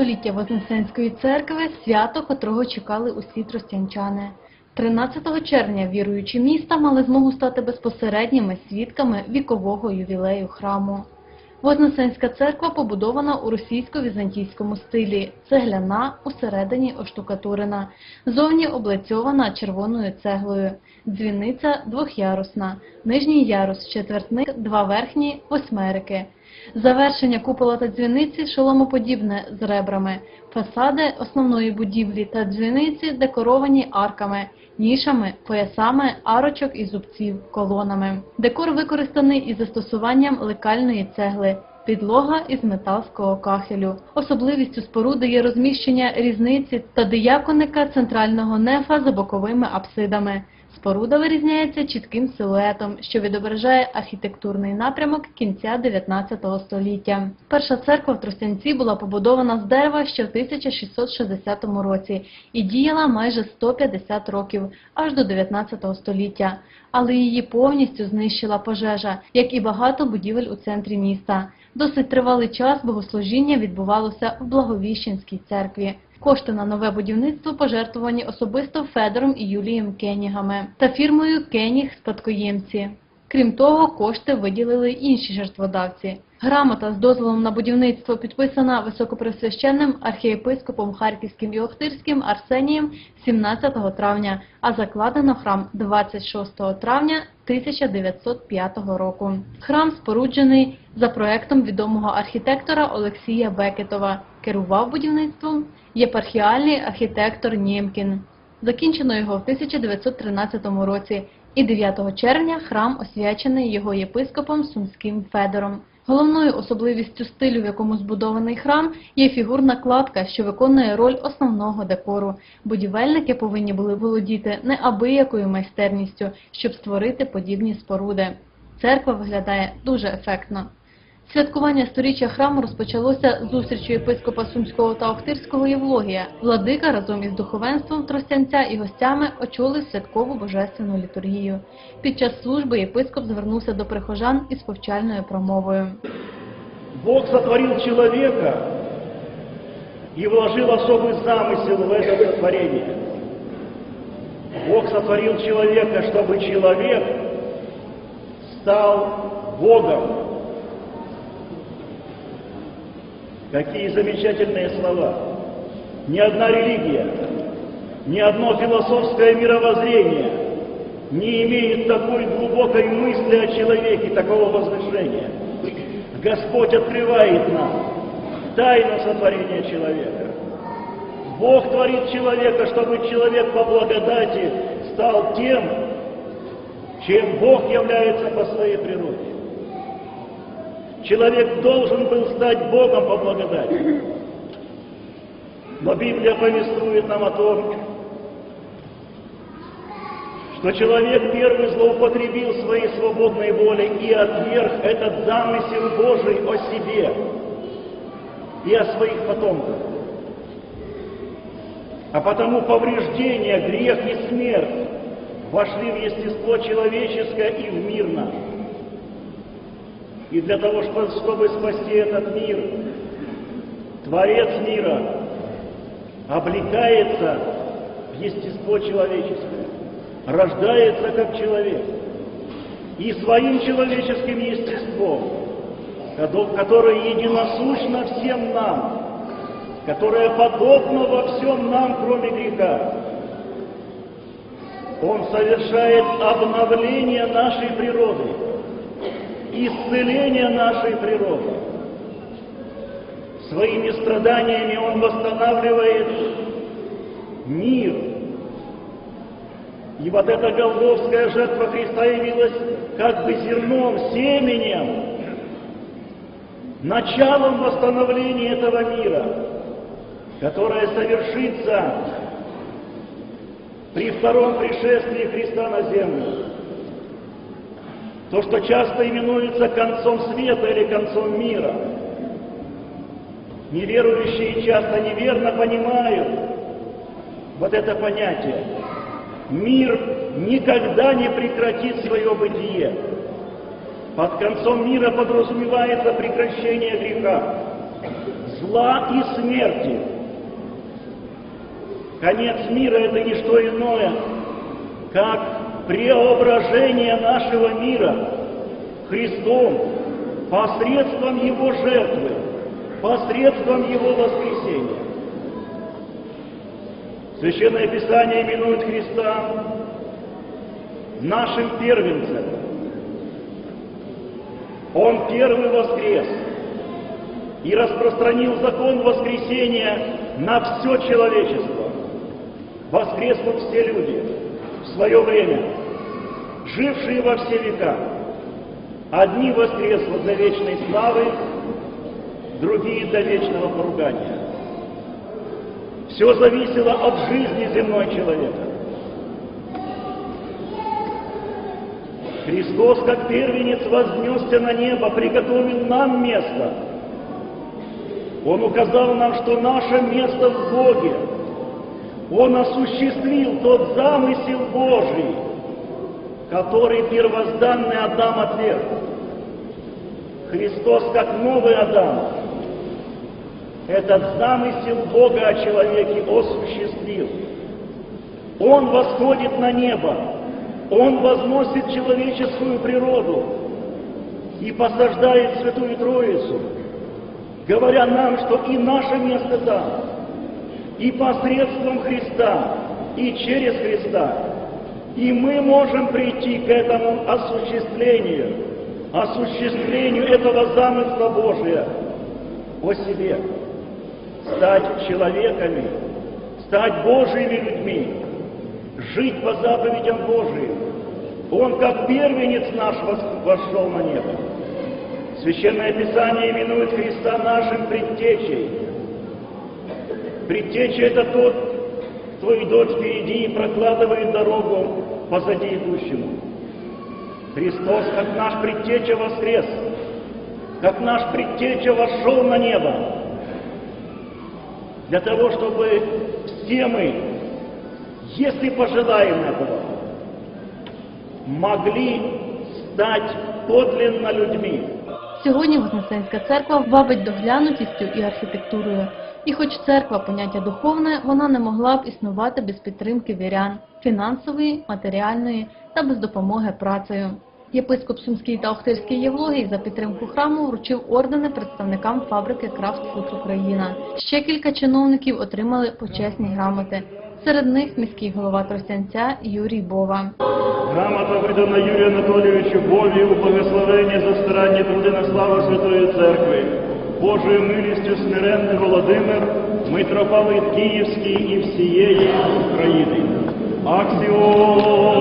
століття Вознесенської церкви свято, котрого чекали усі тростянчани. 13 червня віруючі міста мали змогу стати безпосередніми свідками вікового ювілею храму. Вознесенська церква побудована у російсько-візантійському стилі, цегляна, усередині оштукатурена, зовні облицьована червоною цеглою, дзвіниця двохярусна, нижній ярус четвертник, два верхні восьмерики. Завершення купола та дзвіниці шоломоподібне з ребрами. Фасади основної будівлі та дзвіниці декоровані арками, нішами, поясами, арочок і зубців, колонами. Декор використаний із застосуванням лекальної цегли. Підлога із металського кахелю. Особливістю споруди є розміщення різниці та дияконика центрального нефа за боковими апсидами. Споруда вирізняється чітким силуетом, що відображає архітектурний напрямок кінця 19 століття. Перша церква в Тростянці була побудована з дерева ще в 1660 році і діяла майже 150 років, аж до 19 століття. Але її повністю знищила пожежа, як і багато будівель у центрі міста. Досить тривалий час богослужіння відбувалося в Благовіщенській церкві. Кошти на нове будівництво пожертвовані особисто Федором і Юлієм Кенігами та фірмою Кеніг спадкоємці. Крім того, кошти виділили інші жертводавці. Грамота з дозволом на будівництво підписана високопресвященним архієпископом Харківським і Охтирським Арсенієм 17 травня, а закладено храм 26 травня 1905 року. Храм споруджений за проектом відомого архітектора Олексія Бекетова. Керував будівництвом єпархіальний архітектор Нємкін. Закінчено його в 1913 році, і 9 червня храм освячений його єпископом Сумським Федором. Головною особливістю стилю, в якому збудований храм, є фігурна кладка, що виконує роль основного декору. Будівельники повинні були володіти неабиякою майстерністю, щоб створити подібні споруди. Церква виглядає дуже ефектно. Святкування сторіччя храму розпочалося з зустрічю єпископа Сумського та Охтирського Євлогія. Владика разом із духовенством Тростянця і гостями очолив святкову божественну літургію. Під час служби єпископ звернувся до прихожан із повчальною промовою. Бог сотворил человека и вложил особый замысел в это творение. Бог сотворил человека, чтобы человек стал Богом. Какие замечательные слова. Ни одна религия, ни одно философское мировоззрение не имеет такой глубокой мысли о человеке, такого возвышения. Господь открывает нам тайну сотворения человека. Бог творит человека, чтобы человек по благодати стал тем, чем Бог является по своей природе. Человек должен был стать Богом по благодати. Но Библия повествует нам о том, что человек первый злоупотребил своей свободной волей и отверг этот замысел Божий о себе и о своих потомках. А потому повреждения, грех и смерть вошли в естество человеческое и в мир наш. И для того, чтобы спасти этот мир, Творец мира облекается в естество человеческое, рождается как человек. И своим человеческим естеством, которое единосущно всем нам, которое подобно во всем нам, кроме греха, Он совершает обновление нашей природы, исцеление нашей природы. Своими страданиями Он восстанавливает мир. И вот эта Голгофская жертва Христа явилась как бы зерном, семенем, началом восстановления этого мира, которое совершится при втором пришествии Христа на землю. То, что часто именуется концом света или концом мира. Неверующие часто неверно понимают вот это понятие. Мир никогда не прекратит свое бытие. Под концом мира подразумевается прекращение греха, зла и смерти. Конец мира – это не что иное, как преображение нашего мира Христом посредством Его жертвы, посредством Его воскресения. Священное Писание именует Христа нашим первенцем. Он первый воскрес и распространил закон воскресения на все человечество. Воскреснут все люди в свое время, жившие во все века. Одни воскреснут до вечной славы, другие до вечного поругания. Все зависело от жизни земной человека. Христос, как первенец, вознесся на небо, приготовил нам место. Он указал нам, что наше место в Боге. Он осуществил тот замысел Божий, который первозданный Адам отверг. Христос, как новый Адам, этот замысел Бога о человеке осуществил. Он восходит на небо, Он возносит человеческую природу и посаждает Святую Троицу, говоря нам, что и наше место там, и посредством Христа, и через Христа. И мы можем прийти к этому осуществлению, осуществлению этого замысла Божия о себе, стать человеками, стать Божьими людьми, жить по заповедям Божиим. Он, как первенец наш, вошел на небо. Священное Писание именует Христа нашим предтечей. Предтеча – это тот, кто идет впереди и прокладывает дорогу позади идущему. Христос, как наш предтеча, воскрес, как наш предтеча вошел на небо, для того, чтобы все мы, если пожелаем этого, могли стать подлинно людьми. Сьогодні Вознесенська церква вабить доглянутістю і архітектурою. І хоч церква поняття духовне, вона не могла б існувати без підтримки вірян, фінансової, матеріальної та без допомоги працею. Єпископ Сумський та Охтирський Євлогій за підтримку храму вручив ордени представникам фабрики Крафт Фуд Україна. Ще кілька чиновників отримали почесні грамоти. Серед них міський голова Тростянця Юрій Бова. Грамота видана Юрію Анатолійовичу Бові у благословенні за старанні труди на славу Святої Церкви. Божою милістю смиренний Володимир, митрополит Київський і всієї України. Аксіос!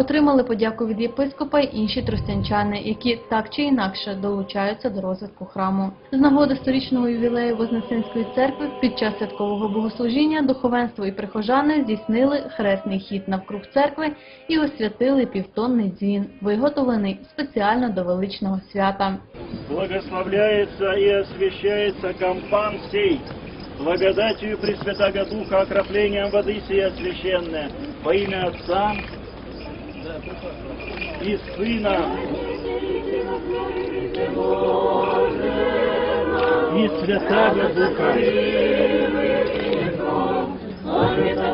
Отримали подяку від єпископа й інші тростянчани, які так чи інакше долучаються до розвитку храму. З нагоди сторічного ювілею Вознесенської церкви під час святкового богослужіння духовенство і прихожани здійснили хресний хід навкруг церкви і освятили півтонний дзвін, виготовлений спеціально до величного свята. Благословляется и освящается компан сей, благодатью Пресвятаго Духа, окроплением воды сия священная, во имя Отца и Сына и Святаго Духа. Музика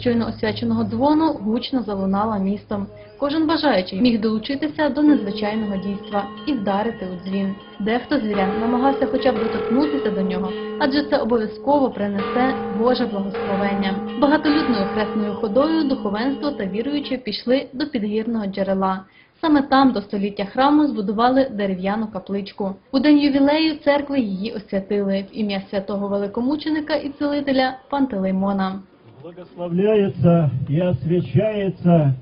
щойно освяченого дзвону гучно залунала містом. Кожен бажаючий міг долучитися до незвичайного дійства і вдарити у дзвін. Дехто з вірян намагався хоча б доторкнутися до нього, адже це обов'язково принесе Боже благословення. Багатолюдною хресною ходою духовенство та віруючі пішли до підгірного джерела. Саме там до століття храму збудували дерев'яну капличку. У день ювілею церкви її освятили в ім'я святого великомученика і цілителя Пантелеймона. Благословляется и освящается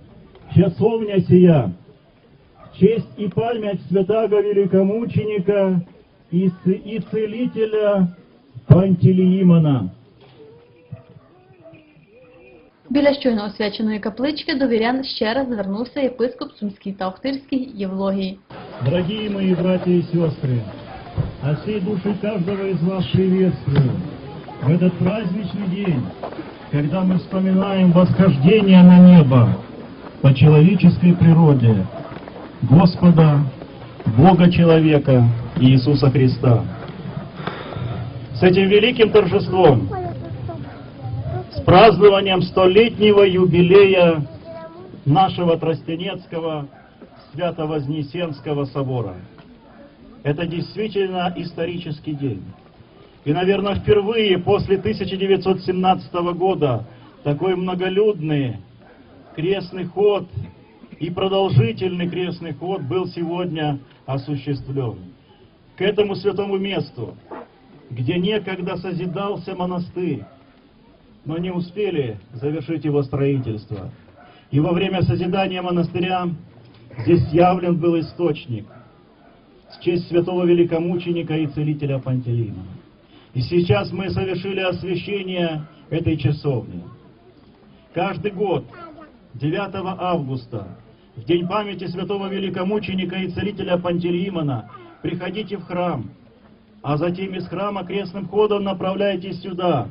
часовня сия, честь и память святаго великомученика и, ц- и целителя Пантелеимона. Біля щойно освяченої каплички до вірян ще раз звернувся єпископ Сумський та Охтирський Євлогій. Дорогие мои братья и сестры, от всей души каждого из вас приветствую в этот праздничный день, когда мы вспоминаем восхождение на небо по человеческой природе Господа, Бога человека Иисуса Христа. С этим великим торжеством, с празднованием столетнего юбилея нашего Тростенецкого Свято-Вознесенского собора. Это действительно исторический день. И, наверное, впервые после 1917 года такой многолюдный крестный ход и продолжительный крестный ход был сегодня осуществлен. К этому святому месту, где некогда созидался монастырь, но не успели завершить его строительство. И во время созидания монастыря здесь явлен был источник в честь святого великомученика и целителя Пантелеимона. И сейчас мы совершили освящение этой часовни. Каждый год, 9 августа, в день памяти святого великомученика и целителя Пантелеимона, приходите в храм, а затем из храма крестным ходом направляйтесь сюда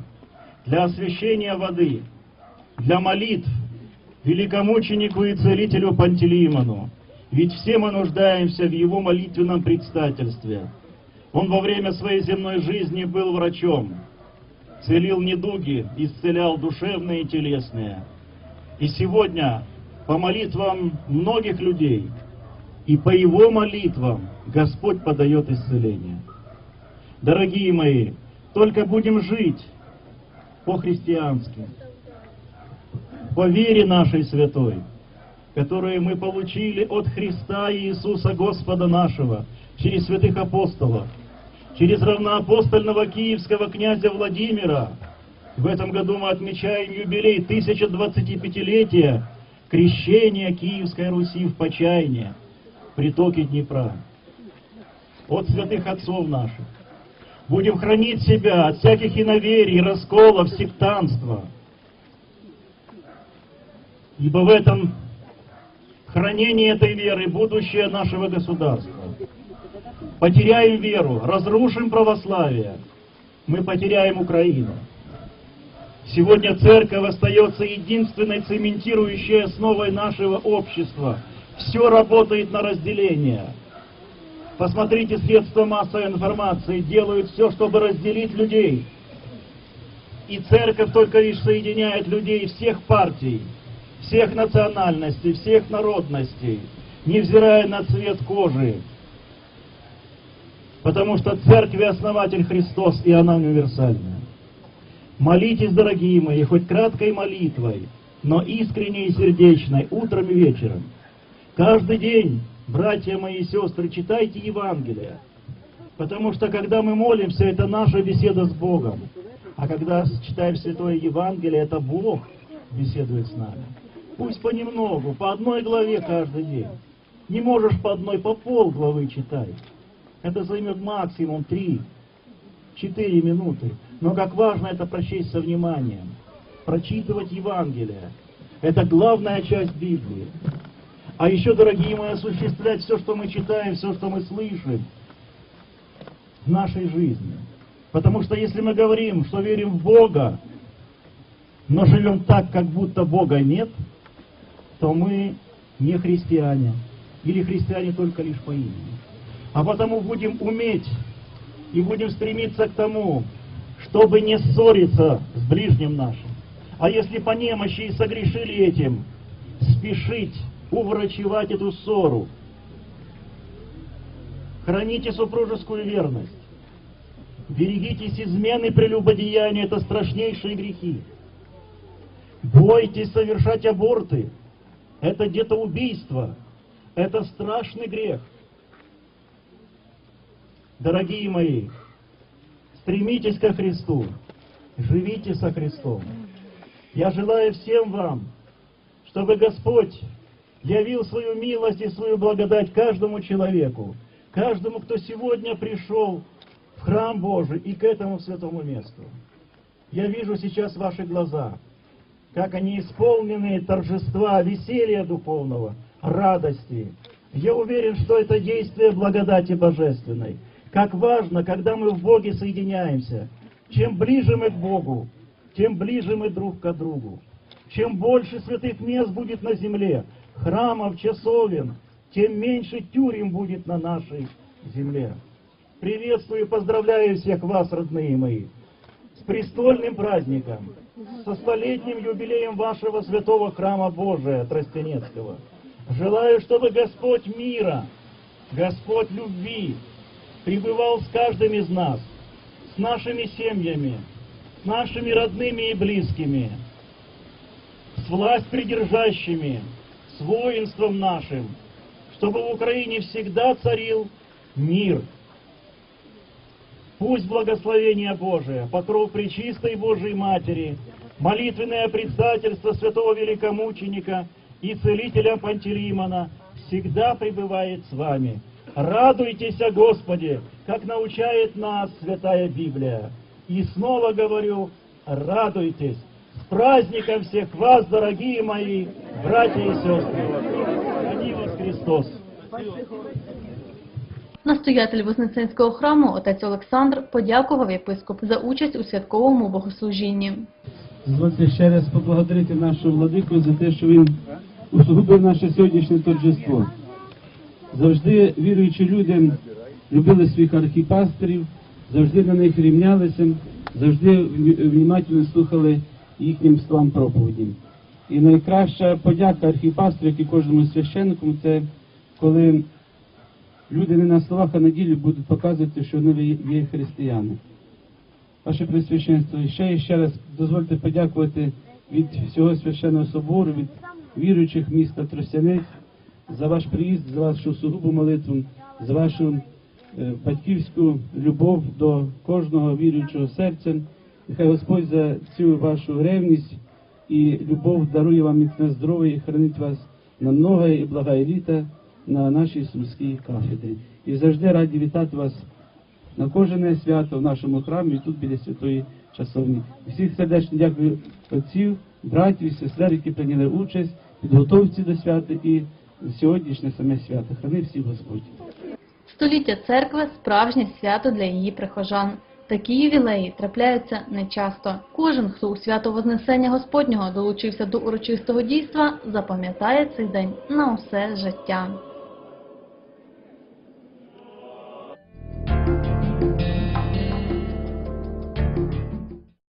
для освящения воды, для молитв великомученику и целителю Пантелеимону. Ведь все мы нуждаемся в его молитвенном предстательстве. Он во время своей земной жизни был врачом, целил недуги, исцелял душевные и телесные. И сегодня по молитвам многих людей и по его молитвам Господь подает исцеление. Дорогие мои, только будем жить по-христиански, по вере нашей святой, которую мы получили от Христа Иисуса Господа нашего, через святых апостолов, через равноапостольного киевского князя Владимира. В этом году мы отмечаем юбилей 1025-летия крещения Киевской Руси в Почайне, притоке Днепра. От святых отцов наших. Будем хранить себя от всяких иноверий, расколов, сектанства. Ибо в этом хранении этой веры будущее нашего государства. Потеряем веру, разрушим православие, мы потеряем Украину. Сегодня церковь остается единственной цементирующей основой нашего общества. Все работает на разделение. Посмотрите, средства массовой информации делают все, чтобы разделить людей. И церковь только лишь соединяет людей всех партий, всех национальностей, всех народностей, невзирая на цвет кожи. Потому что церкви основатель Христос, и она универсальная. Молитесь, дорогие мои, хоть краткой молитвой, но искренней и сердечной, утром и вечером. Каждый день, братья мои и сестры, читайте Евангелие. Потому что когда мы молимся, это наша беседа с Богом. А когда читаем Святое Евангелие, это Бог беседует с нами. Пусть понемногу, по одной главе каждый день. Не можешь по одной, по пол главы читать. Это займет максимум 3-4 минуты. Но как важно это прочесть со вниманием. Прочитывать Евангелие. Это главная часть Библии. А еще, дорогие мои, осуществлять все, что мы читаем, все, что мы слышим в нашей жизни. Потому что если мы говорим, что верим в Бога, но живем так, как будто Бога нет, то мы не христиане. Или христиане только лишь по имени. А потому будем уметь и будем стремиться к тому, чтобы не ссориться с ближним нашим. А если по немощи и согрешили этим, спешить уврачевать эту ссору. Храните супружескую верность. Берегитесь измены прелюбодеяния, это страшнейшие грехи. Бойтесь совершать аборты. Это детоубийство. Это страшный грех. Дорогие мои, стремитесь ко Христу, живите со Христом. Я желаю всем вам, чтобы Господь явил свою милость и свою благодать каждому человеку, каждому, кто сегодня пришел в храм Божий и к этому святому месту. Я вижу сейчас ваши глаза, как они исполнены торжества, веселья духовного, радости. Я уверен, что это действие благодати божественной. Как важно, когда мы в Боге соединяемся. Чем ближе мы к Богу, тем ближе мы друг к другу. Чем больше святых мест будет на земле, храмов, часовен, тем меньше тюрем будет на нашей земле. Приветствую и поздравляю всех вас, родные мои, с престольным праздником, со столетним юбилеем вашего святого храма Божия Тростенецкого. Желаю, чтобы Господь мира, Господь любви пребывал с каждым из нас, с нашими семьями, с нашими родными и близкими, с власть придержащими, с воинством нашим, чтобы в Украине всегда царил мир. Пусть благословение Божие, покров Пречистой Божией Матери, молитвенное предстательство святого великомученика и целителя Пантелеймона всегда пребывает с вами. Радуйтесь о Господе, как научает нас Святая Библия. И снова говорю, радуйтесь. С праздником всех вас, дорогие мои братья и сестры! Храни вас Христос! Настоятель Вознесенського храму отець Олександр подякував єпископ за участь у святковому богослужінні. Дозвольте ще раз поблагодарити нашого владику за те, що він усугубив наше сьогоднішнє торжество. Завжди віруючі люди любили своїх архіпасторів, завжди на них рівнялися, завжди вні- внимательно слухали їхнім словам проповіді. І найкраща подяка архіпастору, як і кожному священнику, це коли люди не на словах, а на ділі будуть показувати, що вони є християни. Ваше Пресвященство, ще і ще раз дозвольте подякувати від всього священного собору, від віруючих міста Тростянець за ваш приїзд, за вашу сугубу молитву, за вашу е, батьківську любов до кожного віруючого серця. Нехай Господь за цю вашу ревність і любов дарує вам міцне здоров'я і хранить вас на много і благає літа на нашій сумській кафедрі. І завжди раді вітати вас на кожне свято в нашому храмі, і тут біля святої часовні. Всіх сердечно дякую отців, братів і сестер, які прийняли участь підготовці до свята і сьогоднішнє саме свято. Храни всіх Господь. Століття церкви справжнє свято для її прихожан. Такі ювілеї трапляються нечасто. Кожен, хто у свято Вознесення Господнього долучився до урочистого дійства, запам'ятає цей день на усе життя.